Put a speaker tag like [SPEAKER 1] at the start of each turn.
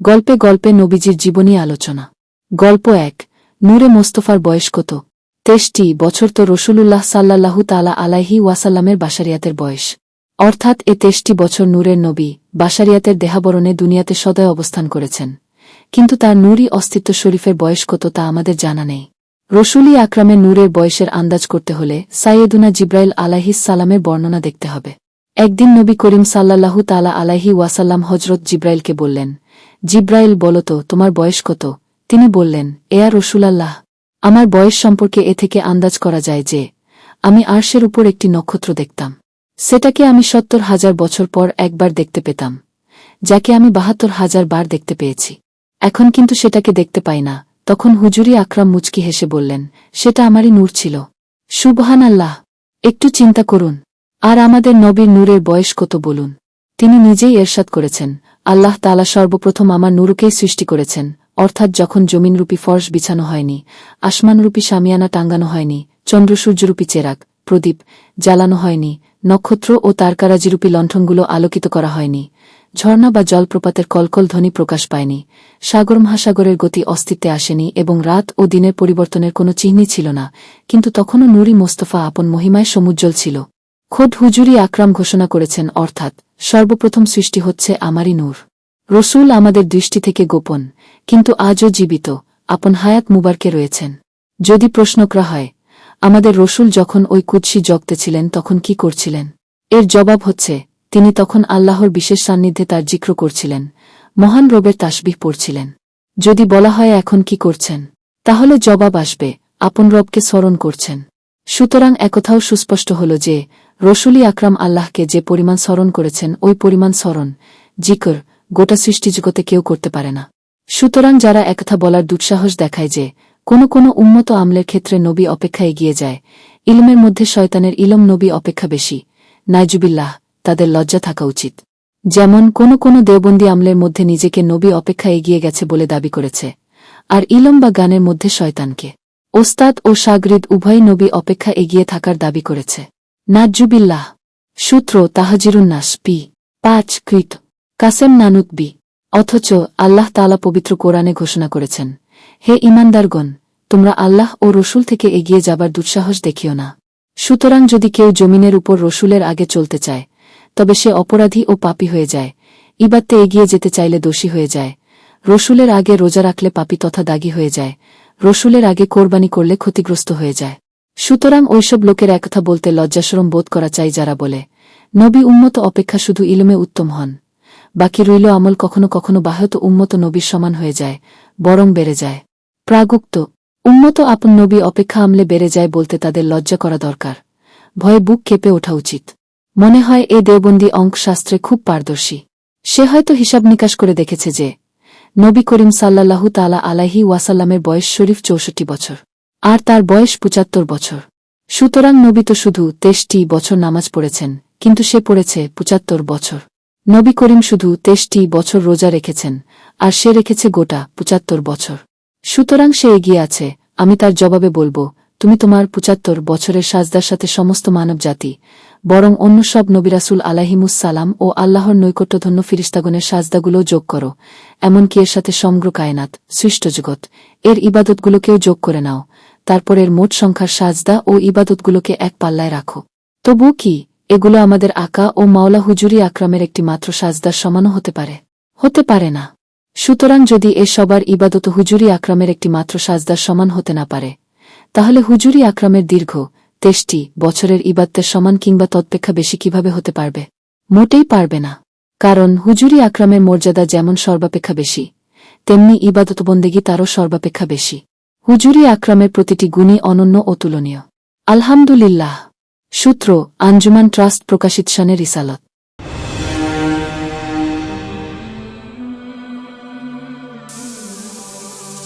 [SPEAKER 1] গল্পে গল্পে নবীজির জীবনী আলোচনা। গল্প এক, নূরে মোস্তফার বয়স কত? তেষ্টি বছর তো রসুলুল্লাহ সাল্লাল্লাহু তালা আলাইহি ওয়াসাল্লামের বাসারিয়াতের বয়স। অর্থাৎ এ তেষ্টি বছর নূরের নবী বাসারিয়াতের দেহাবরণে দুনিয়াতে সদয় অবস্থান করেছেন। কিন্তু তার নূরই অস্তিত্ব শরীফের বয়স কত তা আমাদের জানা নেই। রসুলি আকরামের নূরের বয়সের আন্দাজ করতে হলে সাইয়েদুনা জিব্রাইল আলাহিস সালামের বর্ণনা দেখতে হবে। একদিন নবী করিম সাল্লাল্লাহু তালা আলাহি ওয়াসাল্লাম হজরত জিব্রাইলকে বললেন জিব্রাইল বলতো তোমার বয়স কত? তিনি বললেন, এয়া রসুলাল্লাহ, আমার বয়স সম্পর্কে এ থেকে আন্দাজ করা যায় যে, আমি আরশের উপর একটি নক্ষত্র দেখতাম। সেটাকে আমি সত্তর হাজার বছর পর একবার দেখতে পেতাম, যাকে আমি বাহাত্তর হাজার বার দেখতে পেয়েছি। এখন কিন্তু সেটাকে দেখতে পাই না। তখন হুজুরি আকরাম মুচকি হেসে বললেন, সেটা আমারই নূর ছিল। সুবহান আল্লাহ একটু চিন্তা করুন, আর আমাদের নবীর নূরের বয়স কত বলুন। তিনি নিজেই এরশাদ করেছেন আল্লাহ তালা সর্বপ্রথম আমার নুরুকেই সৃষ্টি করেছেন, অর্থাৎ যখন জমিনরূপী ফর্স বিছানো হয়নি, আসমানরূপী সামিয়ানা টাঙ্গানো হয়নি চন্দ্রসূর্যরূপী চেরাক প্রদীপ জ্বালানো হয়নি, নক্ষত্র ও তারকারাজিরূপী লণ্ঠনগুলো আলোকিত করা হয়নি, ঝর্ণা বা জলপ্রপাতের কলকল ধ্বনি প্রকাশ পায়নি, সাগর মহাসাগরের গতি অস্তিত্বে আসেনি এবং রাত ও দিনের পরিবর্তনের কোনো চিহ্নই ছিল না, কিন্তু তখনও নুরি মোস্তফা আপন মহিমায় সমুজ্জ্বল ছিল। খোদ হুজুরি আকরাম ঘোষণা করেছেন, অর্থাৎ সর্বপ্রথম সৃষ্টি হচ্ছে আমারই নূর। রসুল আমাদের দৃষ্টি থেকে গোপন, কিন্তু আজও জীবিত, আপন হায়াত মুবারকে রয়েছেন। যদি প্রশ্ন করা হয়, আমাদের রসুল যখন ওই কুৎসি জগতে ছিলেন তখন কি করছিলেন? এর জবাব হচ্ছে, তিনি তখন আল্লাহর বিশেষ সান্নিধ্যে তার জিক্র করছিলেন, মহান রবের তাসবিহ পড়ছিলেন। যদি বলা হয় এখন কি করছেন, তাহলে জবাব আসবে, আপন রবকে স্মরণ করছেন। সুতরাং একথাও সুস্পষ্ট হল যে রসুলি আকরাম আল্লাহকে যে পরিমাণ স্মরণ করেছেন, ওই পরিমাণ স্মরণ, জিকর গোটা সৃষ্টি সৃষ্টিজগতে কেউ করতে পারে না। সুতরাং যারা একথা বলার দুঃসাহস দেখায় যে কোনো কোনো উন্মত আমলের ক্ষেত্রে নবী অপেক্ষা এগিয়ে যায়, ইলমের মধ্যে শয়তানের ইলম নবী অপেক্ষা বেশি। নাইজুবিল্লাহ, তাদের লজ্জা থাকা উচিত। যেমন কোনো কোনো দেওবন্দি আমলের মধ্যে নিজেকে নবী অপেক্ষা এগিয়ে গেছে বলে দাবি করেছে, আর ইলম বা গানের মধ্যে শয়তানকে। ওস্তাদ ও সাগরিদ উভয় নবী অপেক্ষা এগিয়ে থাকার দাবি করেছে। নাজ্জুবিল্লাহ সূত্র তাহাজিরুন্নাস পি পাঁচ, কৃত। কাসেম নানুত বি, অথচ আল্লাহ তালা পবিত্র কোরআনে ঘোষণা করেছেন, হে ইমানদারগণ তোমরা আল্লাহ ও রসুল থেকে এগিয়ে যাবার দুঃসাহস দেখিও না। সুতরাং যদি কেউ জমিনের উপর রসুলের আগে চলতে চায়, তবে সে অপরাধী ও পাপী হয়ে যায় ইবাদতে এগিয়ে যেতে চাইলে দোষী হয়ে যায়। রসুলের আগে রোজা রাখলে পাপি তথা দাগী হয়ে যায়, রসুলের আগে কোরবানি করলে ক্ষতিগ্রস্ত হয়ে যায়। সুতরাং ওইসব লোকের একথা বলতে লজ্জাসরম বোধ করা চাই যারা বলে, নবী উম্মত অপেক্ষা শুধু ইলমে উত্তম হন। বাকি রইল আমল কখনো কখনো বাহত উন্মত নবীর সমান হয়ে যায়, বরং বেড়ে যায়। প্রাগুক্ত, উম্মত আপন নবী অপেক্ষা আমলে বেড়ে যায় বলতে তাদের লজ্জা করা দরকার। ভয়ে বুক কেঁপে ওঠা উচিত। মনে হয় এ দেওবন্দি অঙ্ক শাস্ত্রে খুব পারদর্শী। সে হয়তো হিসাব নিকাশ করে দেখেছে যে, নবী করিম সাল্লাল্লাহু তালা আলাহি ওয়াসাল্লামের বয়স শরীফ চৌষট্টি বছর, আর তার বয়স পঁচাত্তর বছর। সুতরাং নবী তো শুধু তেষ্টি বছর নামাজ পড়েছেন, কিন্তু সে পড়েছে পঁচাত্তর বছর। নবী করিম শুধু তেষ্টি বছর রোজা রেখেছেন, আর সে রেখেছে গোটা পঁচাত্তর বছর। সুতরাং সে এগিয়ে আছে, আমি তার জবাবে বলব, তুমি তোমার পঁচাত্তর বছরের সাজদার সাথে সমস্ত মানব জাতি বরং অন্য সব নবিরাসুল আলাহিমুসালাম ও আল্লাহর নৈকট্যধন্য ফিরিস্তাগণের সাজদাগুলো যোগ করো, এমনকি এর সাথে সমগ্র কায়নাত, সৃষ্ট জগৎ, এর ইবাদতগুলোকেও যোগ করে নাও, তারপর এর মোট সংখ্যার সাজদা ও ইবাদতগুলোকে এক পাল্লায় রাখো। তবু কি এগুলো আমাদের আকা ও মাওলা হুজুরি আকরামের একটি মাত্র সাজদার সমানও হতে পারে। হতে পারে না। সুতরাং যদি এ সবার ইবাদত হুজুরি আকরামের একটি মাত্র সাজদার সমান হতে না পারে, তাহলে হুজুরি আকরামের দীর্ঘ, তেষ্টি, বছরের ইবাদতের সমান কিংবা তৎপেক্ষা বেশি কীভাবে হতে পারবে? মোটেই পারবে না। কারণ হুজুরি আকরামের মর্যাদা যেমন সর্বাপেক্ষা বেশি, তেমনি ইবাদতবন্দেগী তারও সর্বাপেক্ষা বেশি। হুজুরি আকরামের প্রতিটি গুণই অনন্য ও তুলনীয়। আলহামদুলিল্লাহ। সূত্র আঞ্জুমান ট্রাস্ট প্রকাশিত সনের রিসালত।